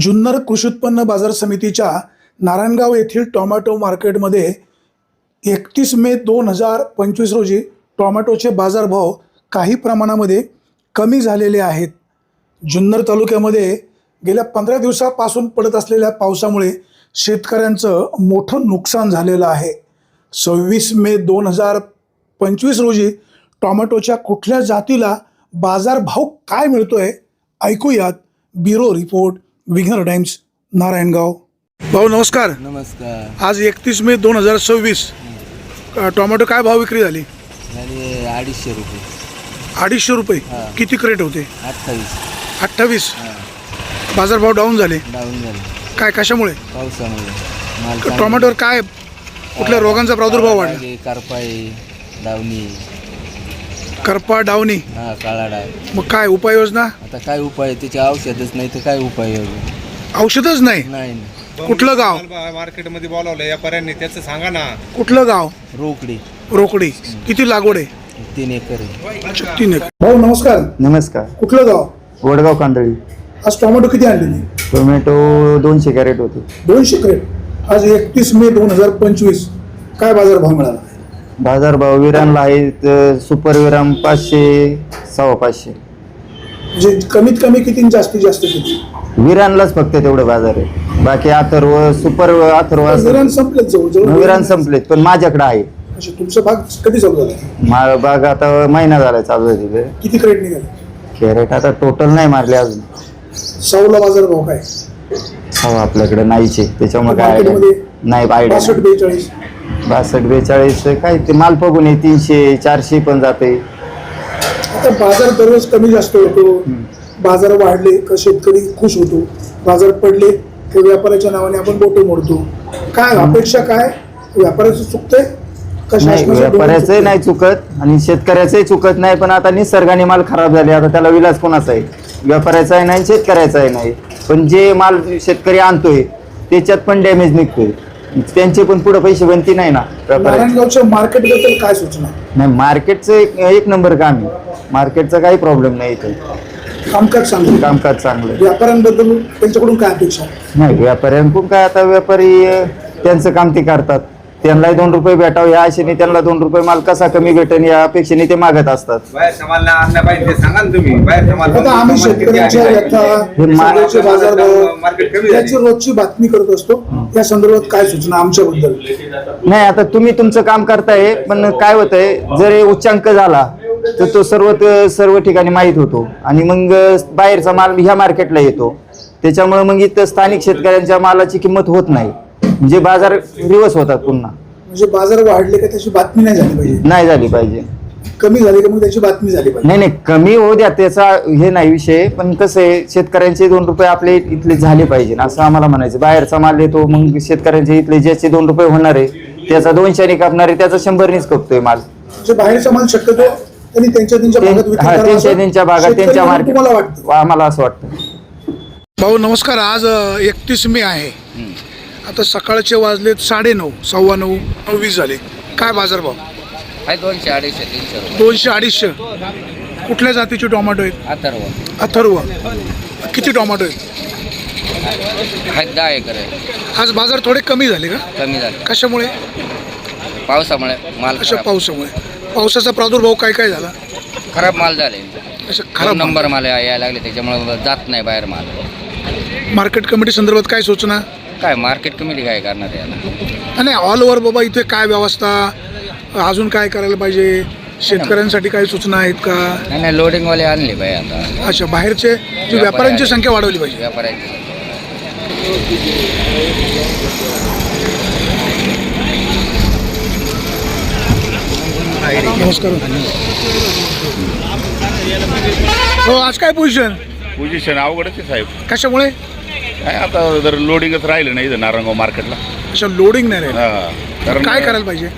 जुन्नर कृषी उत्पन्न बाजार समितीच्या नारायणगाव येथील टोमॅटो मार्केटमध्ये एकतीस मे दोन हजार पंचवीस रोजी टोमॅटोचे बाजारभाव काही प्रमाणामध्ये कमी झालेले आहेत. जुन्नर तालुक्यामध्ये गेल्या पंधरा दिवसापासून पडत असलेल्या पावसामुळे शेतकऱ्यांचं मोठं नुकसान झालेलं आहे. सव्वीस मे दोन हजार पंचवीस रोजी टॉमॅटोच्या कुठल्या जातीला बाजारभाव काय मिळतोय? ऐकूयात ब्युरो रिपोर्ट. विघ्नर टाइम्स नारायणगाव. भाऊ नमस्कार. नमस्कार. आज एकतीस मे दोन हजार सव्वीस. टोमॅटो काय भाव विक्री झाली? अडीचशे रुपये. अडीचशे रुपये. हा. किती क्रेट होते? अठ्ठावीस. अठ्ठावीस. बाजारभाव डाऊन झाले. डाऊन झाले. काय कशामुळे? पावसामुळे. माल चांगला- टोमॅटोवर काय कुठल्या रोगांचा प्रादुर्भाव वाढला? कारपाई दावणी करपा डावणी. हा काळा डाळ मग काय उपाययोजना? आता काय उपाय आहे? त्याचे औषधच नाही तर काय उपाय आहे? औषधच नाही? नाही ना. कुठलं गाव? मार्केटमध्ये बोलावलं व्यापाऱ्यांनी त्याचं सांगा ना. कुठलं गाव? रोकडी. रोकडी. किती लागवड आहे? तीन एकर आहे. अच्छा, तीन एकर. भाऊ नमस्कार. नमस्कार. कुठलं गाव? वडगाव कांदळी. आज टोमॅटो किती आणलेली टोमॅटो दोनशे कॅरेट होते. दोनशे क्रेट. आज एकतीस मे दोन हजार पंचवीस. काय बाजार भाव मिळाला? बाजारभाव विरानला आहेत अ, सुपर विराम पाचशे सव्वा पाचशे. कमीत कमी किती आणि जास्तीत जास्त किती? विरानलाच फक्त तेवढं बाजार आहे बाकी अथर्व सुपर अथर्व असं- विरान जवळ विरान संपलेत पण माझ्याकडे आहे. अच्छा तुमचा भाग कधी चालू झाला? मा बाग आता महिना झाला चालू आहे तिथे. किती क्रेट निघाले? कॅरेट आता टोटल नाही मारले अजून. सौला बाजार भाव काय? सव्वा आपल्याकडे नाहीचे त्याच्यामुळे काय idea मार्केटमध्ये नाही बासष्ट बेचाळीस. बासष्ट बेचाळीस काय ते माल बघून आहे तीनशे चारशे पण जाते आता बाजार दररोज कमी जास्त होतो. बाजार वाढले का शेतकरी खुश होतो. बाजार पडले की व्यापाऱ्याच्या नावाने आपण बोटे मोडतो. काय अपेक्षा काय? व्यापाऱ्याचं चुकतंय? का नाही शासनाचं धोरण व्यापाऱ्याचंही चुकतंय? नाही चुकत आणि शेतकऱ्याचंही चुकत नाही पण आता निसर्गाने माल खराब झाले. आता त्याला विलास कोणाचा आहे? व्यापाऱ्याचाही नाही शेतकऱ्याचाही नाही. पण जे माल शेतकरी आणतोय त्याच्यात पण डॅमेज निघतोय. त्यांचे पण पुढे पैसे बनती नाही ना नारायणगावच्या मार्केटबद्दल काय सूचना? नाही मार्केटचं एक एक नंबर काम आहे. मार्केटचा काही प्रॉब्लेम नाही इथे. कामकाज चांगलं कामकाज चांगलं आहे. व्यापाऱ्यांबद्दल त्यांच्याकडून काय अपेक्षा नाही व्यापाऱ्यांकडून काय आता व्यापारी अं, त्यांचं काम ते करतात. त्यांनाही दोन रुपये भेटावं या आशेने त्यांना दोन रुपये माल कसा कमी भेटेल या अपेक्षेने ते मागत असतात. बाहेर समालला आणलं पाहिजे ते सांगा ना तुम्ही. बाहेर आता आम्ही शेतकऱ्यांच्या व्यथा हे मा- सगळ्याचे बाजार मार्केट कमी भाव झाले. याची रोजची बातमी करत असतो. या संदर्भात काय सूचना आमच्याबद्दल? नाही आता तुम्ही तुमचं काम करताय पण काय होतंय जर हे उच्चांक झाला तर तो सर्व सर्व ठिकाणी माहीत होतो. आणि मग बाहेरचा माल ह्या मार्केटला येतो. त्याच्यामुळे मग इथं स्थानिक शेतकऱ्यांच्या मालाची किंमत होत नाही. म्हणजे बाजार रिवर्स होतात पुन्हा. म्हणजे बाजार वाढले का त्याची बातमी नाही झाली पाहिजे? नाही झाली पाहिजे. कमी झाली का मग त्याची बातमी झाली पाहिजे? नाही नाही कमी होऊ द्या त्याचा हे नाही विषय. पण कसं आहे शेतकऱ्यांचे दोन रुपये आपले इथले झाले पाहिजे असं आम्हाला म्हणायचं. बाहेरचा माल येतो मग शेतकऱ्यांचे इथले ज्याचे दोन रुपये होणार आहे त्याचा दोनशेने कापणार आहे त्याचा शंभरनीच कपतोय माल. म्हणजे बाहेरचा माल शक्यतो त्यांनी त्यांच्या त्यांच्या भागात ते- विक्री हा, करावा त्यांच्या असं त्यांच्या भागात शेतकरी त्यांच्या म्हणून तुम्हाला मार्केट वाटतं आम्हाला असं वाटतं. भाऊ नमस्कार. आज एकतीस मे आहे. आता सकाळचे वाजलेत साडे नऊ सव्वा नऊ नऊ वीस झाले. काय बाजार भाव? आहे दोनशे अडीचशे तीनशे रुपये. दोनशे अडीचशे. कुठल्या जातीचे टोमॅटो आहेत? अथर्व. अथर्व. किती टोमॅटो आहेत? आहेत दहा एकर आहे. आज बाजार थोडे कमी झाले का? कमी झाले. कशामुळे? पावसामुळे माल अशा पावसामुळे. पावसाचा प्रादुर्भाव काय काय झाला? खराब माल झाले. खराब नंबर माल यायला लागले त्याच्यामुळे जात नाही बाहेर माल. मार्केट कमिटी संदर्भात काय सूचना? काय मार्केट कमिटी काय करणार याला आणि ऑल ओव्हर बाबा इथे काय व्यवस्था? अजून काय करायला पाहिजे? शेतकऱ्यांसाठी काही सूचना आहेत का? नाही नाही लोडिंगवाले आणले बाई आता. अच्छा बाहेरचे जे व्यापाऱ्यांची संख्या वाढवली पाहिजे. व्यापाऱ्यांची नमस्कार. हो आज काय पोझिशन पोझिशन अवघडच आहे साहेब. कशामुळे? काय आता जर लोडिंगच राहिलं नाही इथं नारायणगाव मार्केटला अच्छा लोडिंग नाही राहिलं. हा. कारण काय करायला पाहिजे?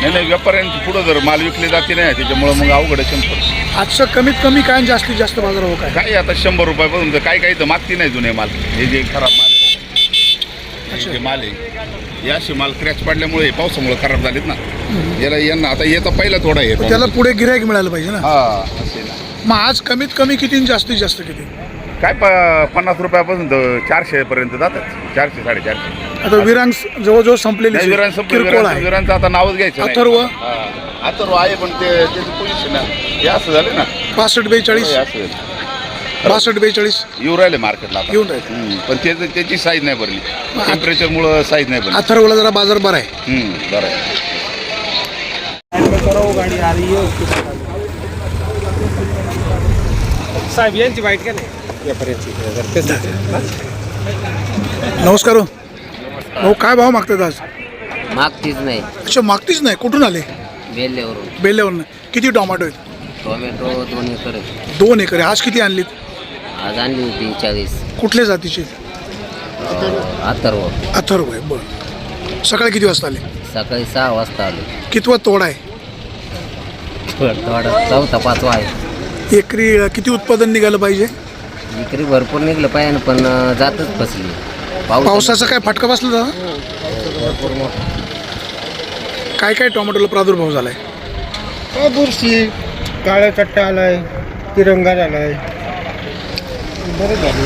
नाही नाही व्यापाऱ्यांची पुढं जर माल विकले जाते नाही त्याच्यामुळं मग अवघड आहे शंभर. आजचं कमीत कमी काय आणि जास्तीत जास्त बाजार हो काय? काय आता शंभर रुपयापासून तर काय काही तर मागती नाही जुने माल. हे जे खराब माल आहे, हे जे माल आहे हे असे माल क्रॅच पडल्यामुळे पावसामुळे खराब झालेत ना. याला यांना आता येता पहिला थोडा आहे. त्याला पुढे गिरायक मिळालं पाहिजे ना. हा असे ना. मग आज कमीत कमी किती आणि जास्तीत जास्त किती काय प पन्नास रुपयापासून तर चारशे पर्यंत जातात चारशे साडेचारशे आता विरांग जवळजवळ संपलेली नाही, किरकोळ आहे विरांचं आता नावच घ्यायचं नाही. अथर्व? हा. अथर्व आहे पण ते त्याचं पोझिशन हे असं झालं ना पासष्ट बेचाळीस हे असं झालं. बासष्ट बेचाळीस येऊ राहिले मार्केटला आता. येऊन राहिले. हम्म. पण त्याचं त्याची साईज नाही भरली टेम्परेचरमुळं साईज नाही भरली अथर्वला जरा बाजार बरा आहे हम्म, बरं आहे साहेब यांची वाईट का नाही? नमस्कार हो. भाऊ काय भाव मागतात आज? मागतीच नाही. अच्छा मागतीच नाही. कुठून आले? बेल्ल्यावरून बेल्ल्यावरनं किती टोमॅटो आहेत? टोमॅटो दोन एकर आहे. दोन एकर आहे. आज किती आणलीत? आज आणली होती चाळीस. कुठल्या जातीचे? अथर्व. अथर्व आहे. बरं. सकाळी किती वाजता आले? सकाळी सहा वाजता आलो. कितवा तोडा आहे? थोडा चौथा पाचवा आहे. एकरी किती उत्पादन निघालं पाहिजे? विक्री भरपूर निघलं पाहिजे पण जातच फसली. पाऊस पावसाचा काय फटका बसला दादा? भरपूर मोठा. काय काय टोमॅटोला प्रादुर्भाव झालाय? काय बुरशी काळा चट्टा आलाय तिरंगा झालाय. बरं झालं.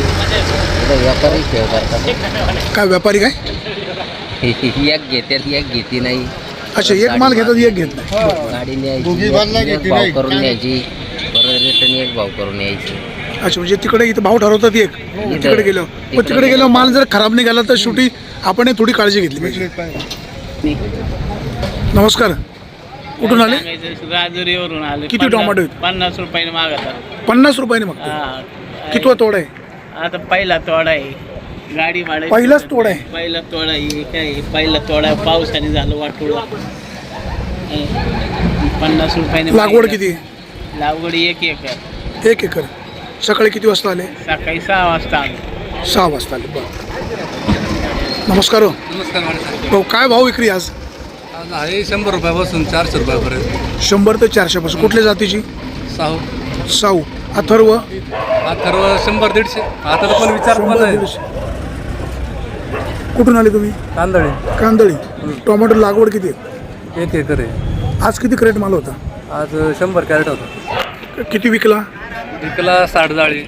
इथं व्यापारी खेळ करतात. काय व्यापारी काय? एक घेते एक घेते नाही. अच्छा एक माल घेतात एक घेत नाही. गाडी दोघी न्यायची बाजूला एक घेतली भाव नाही. करून न्यायची. रिटर्न एक भाव करून यायची. अच्छा म्हणजे तिकडे इथं भाव ठरवतात एक. तिकडे गेलो. पण तिकडे गेलो. माल जर खराब निघाला तर शेवटी आपण थोडी काळजी घेतली पाहिजे. नमस्कार. कुठून आले? राजुरीवरून आले किती टोमॅटो आहेत? पन्नास रुपयाने मागतात पन्नास रुपयाने मागतो हा. कितवा तोड आहे? आता पहिला तोडा आहे. गाडी भाडे पहिलाच तोड आहे. पहिला तोडा आहे काय पहिला तोडा पावसाने झालं वाटोळ. पन्नास रुपयाने लागवड मागितलं. किती लागवड एक एकर. एक एकर. सकाळी किती वाजता आले? सकाळी सहा वाजता आलो. सहा वाजता आले. बरं. नमस्कार हो. नमस्कार मॅडम. भाऊ काय भाव विक्री आज? आज आहे शंभर रुपयापासून चारशे रुपयापर्यंत. शंभर ते चारशे पासून. कुठल्या जातीची? साहू. साऊ अथर्व? अथर्व शंभर दीडशे. आता तर पण विचार पण शंभर नाही. दीडशे. कुठून आले तुम्ही? तांदळे कांदळी. टोमॅटो लागवड किती आहे? एक एकर आहे. आज किती क्रेट माल होता? आज शंभर कॅरेट होता. किती विकला? विकला साठ जाळी.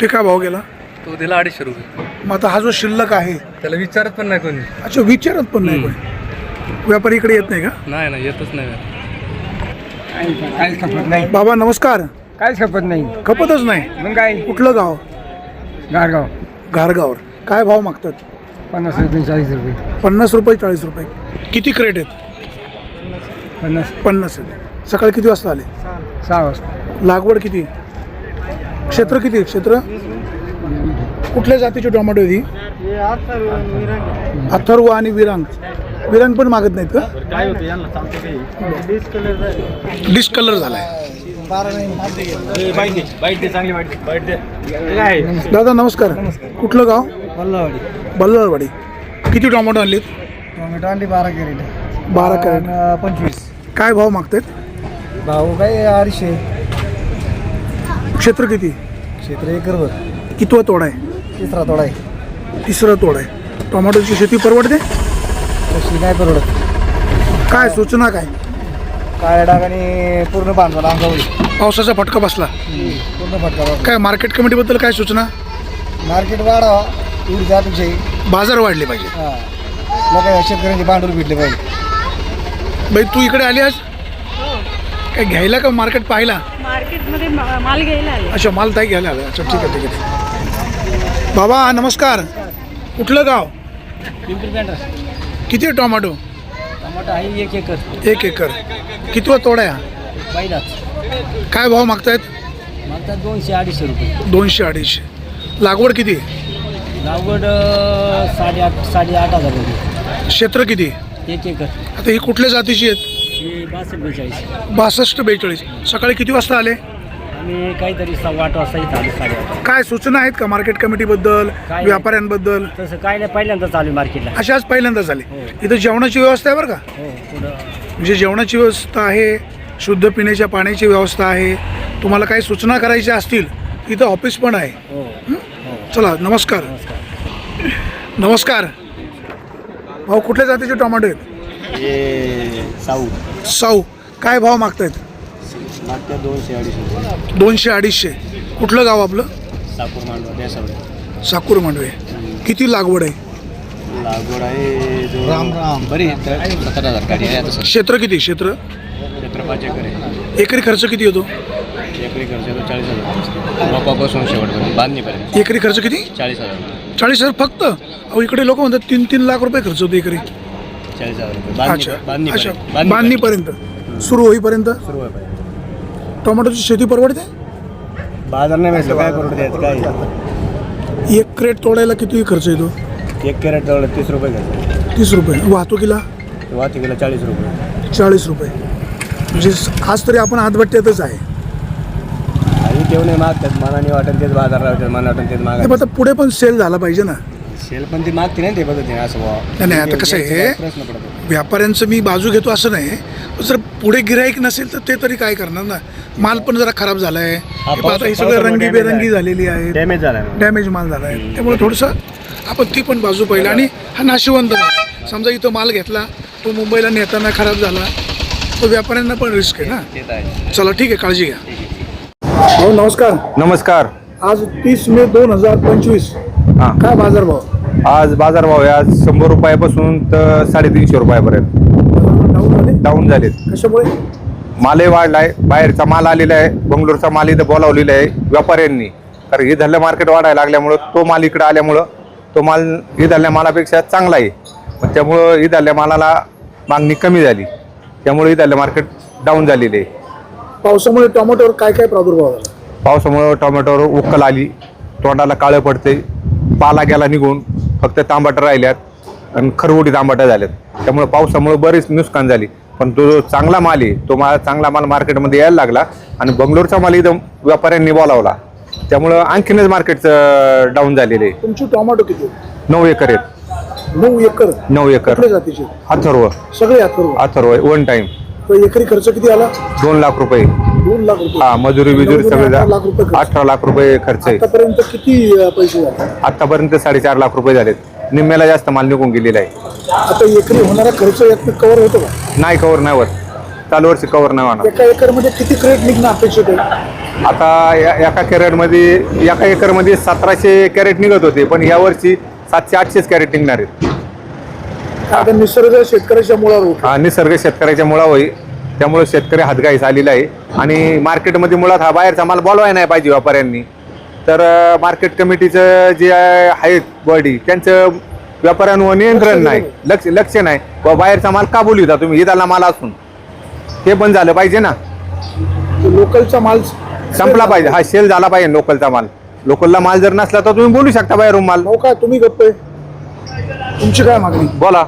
ते काय भाव गेला? तो दिला अडीचशे रुपये. मग आता हा जो शिल्लक आहे त्याला विचारत पण नाही कोणी. अच्छा विचारत पण नाही कोणी. व्यापारी इकडे येत नाही का? नाही नाही येतच नाही काहीच खपत नाही. बाबा नमस्कार. काहीच खपत नाही. खपतच नाही. मग काय? कुठलं गाव? गारगाव. घारगावर काय भाव मागतात? पन्नास रुपये चाळीस रुपये. पन्नास रुपये चाळीस रुपये. किती क्रेट आहेत? पन्नास. पन्नास आहेत. सकाळी किती वाजता आले? सहा वाजता. लागवड किती? क्षेत्र किती? आहे? क्षेत्र? कुठल्या जातीचे टोमॅटो आहे ती अथर्व आणि विरांग. विरांग. पण मागत नाहीत का? डिस्कलर झालाय. दादा नमस्कार. कुठलं गाव? बल्लावाडी बल्लारवाडी किती टोमॅटो आणलेत? टोमॅटो आणली बारा कॅरेट. बारा कॅरेट. पंचवीस. काय भाव मागतायत? भाऊ काय अडीचशे क्षेत्र किती? क्षेत्र एकरभर कितवा तोडा आहे? तिसरा तोडा आहे. तिसरा तोडा आहे. टोमॅटोची शेती परवडते? तशी नाही परवडत काय सूचना काय? काळ्या डागाने पूर्ण बांधवाला अंगावली पावसाचा फटका बसला. पूर्ण फटका बसला. काय मार्केट कमिटीबद्दल काय सूचना? मार्केट वाढावा एवढी अपेक्षा आहे बाजार वाढले पाहिजे. हा. लोक शेतकऱ्यांचे भांडवल भेटले पाहिजे. बाई तू इकडे आली आज? काय घ्यायला का मार्केट पाहिला मार्केटमध्ये मा- माल घ्यायला आले. अच्छा माल ताई घ्यायला आला. अच्छा ठीक आहे ठीक आहे. बाबा नमस्कार. कुठलं गाव? किती आहे टोमॅटो आहे एक एकर. एक एकर. कितवा तोडा आहे हा? पहिलाच. काय भाव मागतायत? मागतात दोनशे अडीचशे रुपये. दोनशे अडीचशे. लागवड किती? लागवड साडेआठ साडेआठ हजार रुपये. क्षेत्र किती? एक एकर. आता ही कुठल्या जातीची आहेत? बासष्ट बेचाळीस. बासष्ट बेचाळीस. सकाळी किती वाजता आले? आम्ही काहीतरी सव्वा आठ वाजता इथं आलो साडेआठ काय सूचना आहेत का मार्केट कमिटीबद्दल काय- व्यापाऱ्यांबद्दल? तसं काय नाही पहिल्यांदा चालू आहे मार्केटला अशा आज पहिल्यांदा झाली इथं जेवणाची व्यवस्था आहे बरं का? हो पुढं म्हणजे जेवणाची व्यवस्था आहे शुद्ध पिण्याच्या पाण्याची व्यवस्था आहे. तुम्हाला काही सूचना करायच्या असतील इथं ऑफिस पण आहे. हो चला नमस्कार. नमस्कार. भाऊ कुठल्या जातीचे टोमॅटो आहेत? साऊ. साऊ काय भाव मागतायत? मागच्या दोनशे अडीचशे. दोनशे अडीचशे. कुठलं गाव आपलं? साकूर मांडवा देसावडे. साकूर मांडवे. किती लागवड आहे? लागवड आहे जो राम राम. बरी सत्तर हजार गाडी आहे आता क्षेत्र किती क्षेत्र? क्षेत्र पाच एकर खर्च किती येतो? एकरी खर्च येतो चाळीस हजार. रोपापासून शेवटपर्यंत बांधणीपर्यंत. एकरी खर्च किती? चाळीस हजार. चाळीस हजार फक्त? अहो इकडे लोक म्हणतात तीन तीन लाख रुपये खर्च होतो एकरी चाळीस हजार रुपये अच्छा. बांधणी अच्छा बांधणीपर्यंत सुरू होईपर्यंत? सुरू आहे पाहिजे टोमॅटोची शेती परवडते? बाजार नाही भेटलं काय करू द्यायचं काय? एक क्रेट तोडायला किती खर्च येतो? एक कॅरेट जवळ तीस रुपये तीस रुपये. वाहतुकीला? वाहतुकीला चाळीस रुपये. चाळीस रुपये. म्हणजे आज तरी आपण हातभट्ट्यातच आहे. आणि तेव्हा नाही मागतात. मनाने वाटेल तेच बाजार लावतात मना वाटेल तेच मागतात पण आता पुढे पण सेल झाला पाहिजे ना. सेल पण ती मागते नाही ते पद्धतीने असं बुवा. नाही, नाही, आता कसं आहे? प्रश्न पडतो व्यापाऱ्यांचं मी बाजू घेतो असं नाही पण जर पुढे गिराईक नसेल तर ते तरी काय करणार ना? माल पण जरा खराब झाला आहे हे आता ही सगळं पावसामुळे रंगी damage बेरंगी आहे. झालेली आहे. डॅमेज झाला डॅमेज माल झाला आहे त्यामुळे थोडंसं आपण ती पण बाजू पाहिलं. आणि हा नाशिवंत माल समजा इथं माल घेतला तो मुंबईला नेताना खराब झाला तो व्यापाऱ्यांना पण रिस्क आहे ना? ते तर आहे. चला ठीक आहे काळजी घ्या. हो नमस्कार. नमस्कार. आज तीस मे दोन हजार पंचवीस. हां. काय बाजार भाव? आज बाजारभाव आहे. आज शंभर रुपयापासून तर साडेतीनशे रुपयापर्यंत. डाऊन झाले? डाऊन झालेत. कशामुळे? मालही वाढलाय. बाहेरचा माल आलेला आहे. बंगलोरचा माल इथं बोलावलेला आहे व्यापाऱ्यांनी. कारण इथलं मार्केट वाढायला लागल्यामुळं तो माल इकडं आल्यामुळं तो माल इथल्या मालापेक्षा चांगला आहे. मग त्यामुळं इथल्या मालाला मागणी कमी झाली. त्यामुळे इथलं मार्केट डाऊन झालेले आहे. पावसामुळे टोमॅटोवर काय काय प्रादुर्भाव झाला? पावसामुळं टोमॅटोवर उक्कल आली. तोंडाला काळं पडते पाला गेला निघून फक्त तांबाटं राहिल्यात आणि खरवटी तांबाटं झाल्यात. त्यामुळे पावसामुळे बरीच नुकसान झाली. पण तो जो चांगला माल आहे तो माल चांगला माल मार्केटमध्ये यायला लागला आणि बंगलोरचा माल इथं व्यापाऱ्यांनी बोलावला. त्यामुळं आणखीनच मार्केटचं डाऊन झालेलं आहे. तुमची टोमॅटो किती? नऊ एकर आहेत. नऊ एकर? नऊ एकर. कुठल्या जातीचे? अथर्व. सगळे अथर्व. अथर्व वन टाइम तर एकरी खर्च किती आला? दोन लाख रुपये. दोन लाख रुपये. हा मजुरी बिजुरी सगळे अठरा लाख रुपये खर्च. अठरा लाख रुपये खर्च आहे. आतापर्यंत किती अं, पैसे झाले? आतापर्यंत साडेचार लाख रुपये झालेत. निम्म्याला जास्त माल निघून गेलेला आहे. आता एकरी होणारा खर्च कव्हर होतो का? नाही कवर नाही होत. चालू वर्षी कवर नाही होणार. एका एकरमध्ये किती क्रेट निघणं अपेक्षित आहे? आता या- एका कॅरेटमध्ये एका एकरमध्ये सतराशे कॅरेट निघत होते पण या वर्षी सातशे आठशेच कॅरेट निघणार आहेत. आता निसर्ग शेतकऱ्याच्या मुळावर. हा निसर्ग शेतकऱ्याच्या मुळा होई त्यामुळे शेतकरी हातगाईस आलेला आहे. आणि मार्केटमध्ये मुळात हा बाहेरचा माल बोलवाय नाही पाहिजे व्यापाऱ्यांनी. तर मार्केट कमिटीचं जे आहेत बॉडी त्यांचं व्यापाऱ्यांवर नियंत्रण नाही. लक्ष लक्ष नाही. व बाहेरचा माल का बोलविता तुम्ही हिदाला माल असून. ते पण झालं पाहिजे ना. लोकलचा माल संपला पाहिजे. हा सेल झाला पाहिजे लोकलचा माल. लोकलला माल जर नसला तर तुम्ही बोलू शकता बाहेरून माल. भाऊ काय तुम्ही गप्प. आहे तुमची काय मागणी? बोला.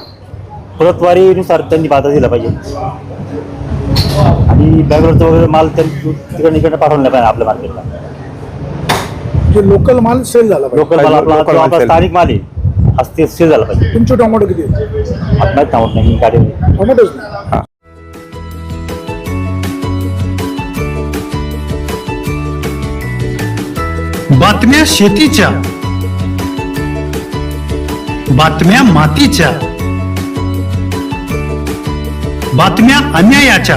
प्रतवारीनुसार त्यांनी बाधा दिला पाहिजे. आणि बँगलोरचं वगैरे माल तिकडे इकडे पाठवलं पाहिजे आपल्या मार्केटला. जे लोकल माल सेल झाला पाहिजे. लोकल माल आपला जो आपला. स्थानिक माल आहे. आज ते सेल झाला पाहिजे. तुमचे टोमॅटो किती माहीत थांबत नाही गाडी टोमॅटोच नाही. बातम्या शेतीच्या. बातम्या मातीच्या. बातम्या अन्यायाच्या.